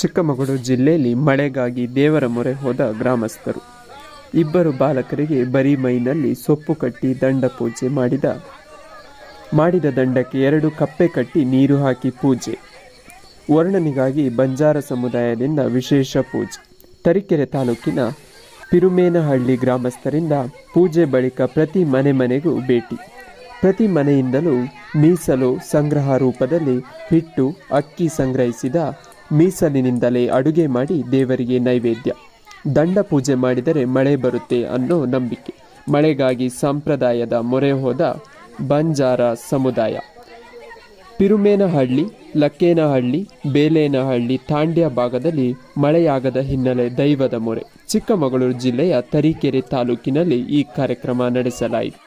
ಚಿಕ್ಕಮಗಳೂರು ಜಿಲ್ಲೆಯಲ್ಲಿ ಮಳೆಗಾಗಿ ದೇವರ ಮೊರೆ ಹೋದ ಗ್ರಾಮಸ್ಥರು. ಇಬ್ಬರು ಬಾಲಕರಿಗೆ ಬರೀ ಮೈನಲ್ಲಿ ಸೊಪ್ಪು ಕಟ್ಟಿ ದಂಡ ಪೂಜೆ ಮಾಡಿದ ಮಾಡಿದ ದಂಡಕ್ಕೆ ಎರಡು ಕಪ್ಪೆ ಕಟ್ಟಿ ನೀರು ಹಾಕಿ ಪೂಜೆ. ವರ್ಣನಿಗಾಗಿ ಬಂಜಾರ ಸಮುದಾಯದಿಂದ ವಿಶೇಷ ಪೂಜೆ. ತರೀಕೆರೆ ತಾಲೂಕಿನ ಪಿರುಮೇನಹಳ್ಳಿ ಗ್ರಾಮಸ್ಥರಿಂದ ಪೂಜೆ ಬಳಿಕ ಪ್ರತಿ ಮನೆ ಮನೆಗೂ ಭೇಟಿ. ಪ್ರತಿ ಮನೆಯಿಂದಲೂ ಮೀಸಲು ಸಂಗ್ರಹ ರೂಪದಲ್ಲಿ ಹಿಟ್ಟು, ಅಕ್ಕಿ ಸಂಗ್ರಹಿಸಿದ ಮೀಸಲಿನಿಂದಲೇ ಅಡುಗೆ ಮಾಡಿ ದೇವರಿಗೆ ನೈವೇದ್ಯ. ದಂಡ ಪೂಜೆ ಮಾಡಿದರೆ ಮಳೆ ಬರುತ್ತೆ ಅನ್ನೋ ನಂಬಿಕೆ. ಮಳೆಗಾಗಿ ಸಂಪ್ರದಾಯದ ಮೊರೆ ಹೋದ ಬಂಜಾರ ಸಮುದಾಯ. ಪಿರುಮೇನಹಳ್ಳಿ ಲಕ್ಕೇನಹಳ್ಳಿ, ಬೇಲೇನಹಳ್ಳಿ ತಾಂಡ್ಯ ಭಾಗದಲ್ಲಿ ಮಳೆಯಾಗದ ಹಿನ್ನೆಲೆ ದೈವದ ಮೊರೆ. ಚಿಕ್ಕಮಗಳೂರು ಜಿಲ್ಲೆಯ ತರೀಕೆರೆ ತಾಲೂಕಿನಲ್ಲಿ ಈ ಕಾರ್ಯಕ್ರಮ ನಡೆಸಲಾಯಿತು.